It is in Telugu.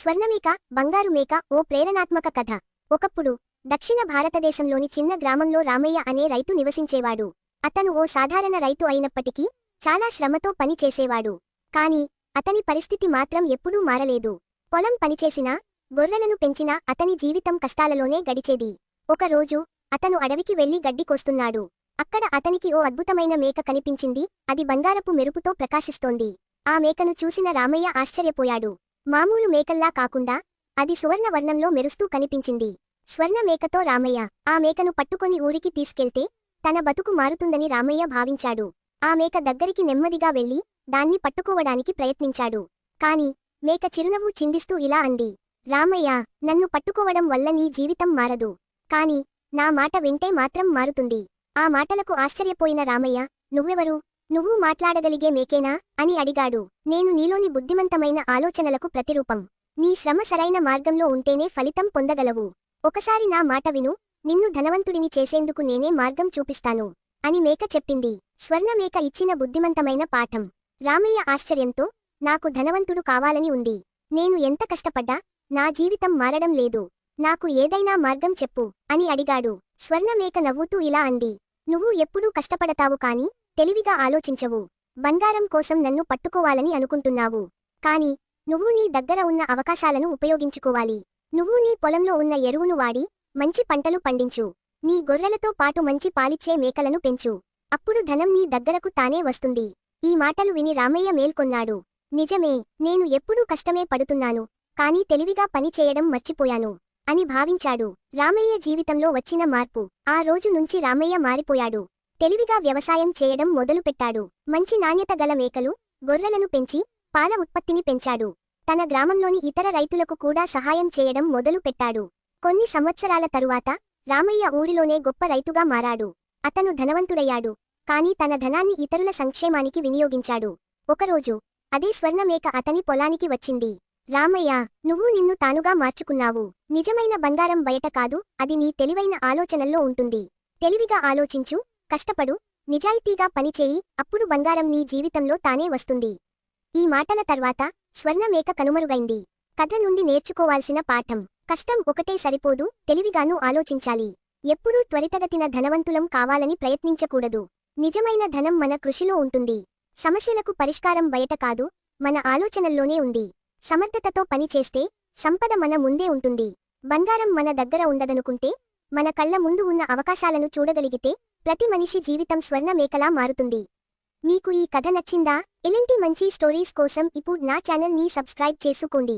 స్వర్ణమేక బంగారు మేక ఓ ప్రేరణాత్మక కథ. ఒకప్పుడు దక్షిణ భారతదేశంలోని చిన్న గ్రామంలో రామయ్య అనే రైతు నివసించేవాడు. అతను ఓ సాధారణ రైతు అయినప్పటికీ చాలా శ్రమతో పని చేసేవాడు. కాని అతని పరిస్థితి మాత్రం ఎప్పుడూ మారలేదు. పొలం పనిచేసినా గొర్రెలను పెంచినా అతని జీవితం కష్టాలలోనే గడిచేది. ఒకరోజు అతను అడవికి వెళ్ళి గడ్డి కోస్తున్నాడు. అక్కడ అతనికి ఓ అద్భుతమైన మేక కనిపించింది. అది బంగారపు మెరుపుతో ప్రకాశిస్తోంది. ఆ మేకను చూసిన రామయ్య ఆశ్చర్యపోయాడు. మామూలు మేకల్లా కాకుండా అది సువర్ణ వర్ణంలో మెరుస్తూ కనిపించింది. స్వర్ణ మేకతో రామయ్య ఆ మేకను పట్టుకొని ఊరికి తీసుకెళ్తే తన బతుకు మారుతుందని రామయ్య భావించాడు. ఆ మేక దగ్గరికి నెమ్మదిగా వెళ్ళి దాన్ని పట్టుకోవడానికి ప్రయత్నించాడు. కాని మేక చిరునవ్వు చిందిస్తూ ఇలా అంది రామయ్య నన్ను పట్టుకోవడం వల్ల నీ జీవితం మారదు. కాని నా మాట వింటే మాత్రం మారుతుంది. ఆ మాటలకు ఆశ్చర్యపోయిన రామయ్య నువ్వెవరు? నువ్వు మాట్లాడగలిగే మేకేనా? అని అడిగాడు. నేను నీలోని బుద్ధిమంతమైన ఆలోచనలకు ప్రతిరూపం. నీ శ్రమ సరైన మార్గంలో ఉంటేనే ఫలితం పొందగలవు. ఒకసారి నా మాట విను. నిన్ను ధనవంతుడిని చేసేందుకు నేనే మార్గం చూపిస్తాను. అని మేక చెప్పింది. స్వర్ణమేక ఇచ్చిన బుద్ధిమంతమైన పాఠం. రామయ్య ఆశ్చర్యంతో నాకు ధనవంతుడు కావాలని ఉంది. నేను ఎంత కష్టపడ్డా? నా జీవితం మారడం లేదు. నాకు ఏదైనా మార్గం చెప్పు. అని అడిగాడు. స్వర్ణమేక నవ్వుతూ ఇలా అంది. నువ్వు ఎప్పుడూ కష్టపడతావు కాని తెలివిగా ఆలోచించవు. బంగారం కోసం నన్ను పట్టుకోవాలని అనుకుంటున్నావు. కాని నువ్వు నీ దగ్గర ఉన్న అవకాశాలను ఉపయోగించుకోవాలి. నువ్వు నీ పొలంలో ఉన్న ఎరువును వాడి మంచి పంటలు పండించు. నీ గొర్రెలతో పాటు మంచి పాలిచ్చే మేకలను పెంచు. అప్పుడు ధనం నీ దగ్గరకు తానే వస్తుంది. ఈ మాటలు విని రామయ్య మేల్కొన్నాడు. నిజమే నేను ఎప్పుడూ కష్టమే పడుతున్నాను. కాని తెలివిగా పనిచేయడం మర్చిపోయాను. అని భావించాడు. రామయ్య జీవితంలో వచ్చిన మార్పు. ఆ రోజు నుంచి రామయ్య మారిపోయాడు. తెలివిగా వ్యవసాయం చేయడం మొదలుపెట్టాడు. మంచి నాణ్యత గల మేకలు గొర్రెలను పెంచి పాల ఉత్పత్తిని పెంచాడు. తన గ్రామంలోని ఇతర రైతులకు కూడా సహాయం చేయడం మొదలుపెట్టాడు. కొన్ని సంవత్సరాల తరువాత రామయ్య ఊరిలోనే గొప్ప రైతుగా మారాడు. అతను ధనవంతుడయ్యాడు. కాని తన ధనాన్ని ఇతరుల సంక్షేమానికి వినియోగించాడు. ఒకరోజు అదే స్వర్ణమేక అతని పొలానికి వచ్చింది. రామయ్య నువ్వు నిన్ను తానుగా మార్చుకున్నావు. నిజమైన బంగారం బయట కాదు అది నీ తెలివైన ఆలోచనల్లో ఉంటుంది. తెలివిగా ఆలోచించు కష్టపడు నిజాయితీగా పనిచేయి అప్పుడు బంగారం నీ జీవితంలో తానే వస్తుంది. ఈ మాటల తర్వాత స్వర్ణమేక కనుమరుగైంది. కథ నుండి నేర్చుకోవాల్సిన పాఠం. కష్టం ఒకటే సరిపోదు తెలివిగానూ ఆలోచించాలి. ఎప్పుడూ త్వరితగతిన ధనవంతులం కావాలని ప్రయత్నించకూడదు. నిజమైన ధనం మన కృషిలో ఉంటుంది. సమస్యలకు పరిష్కారం బయట కాదు మన ఆలోచనల్లోనే ఉంది. సమర్థతతో పనిచేస్తే సంపద మన ముందే ఉంటుంది. బంగారం మన దగ్గర ఉండదనుకుంటే మన కళ్ళ ముందు ఉన్న అవకాశాలను చూడగలిగితే ప్రతి మనిషి జీవితం స్వర్ణ మేకలా మారుతుంది. మీకు ఈ కథ నచ్చిందా? ఇలాంటి మంచి స్టోరీస్ కోసం ఇప్పుడు నా ఛానల్ని సబ్స్క్రైబ్ చేసుకోండి.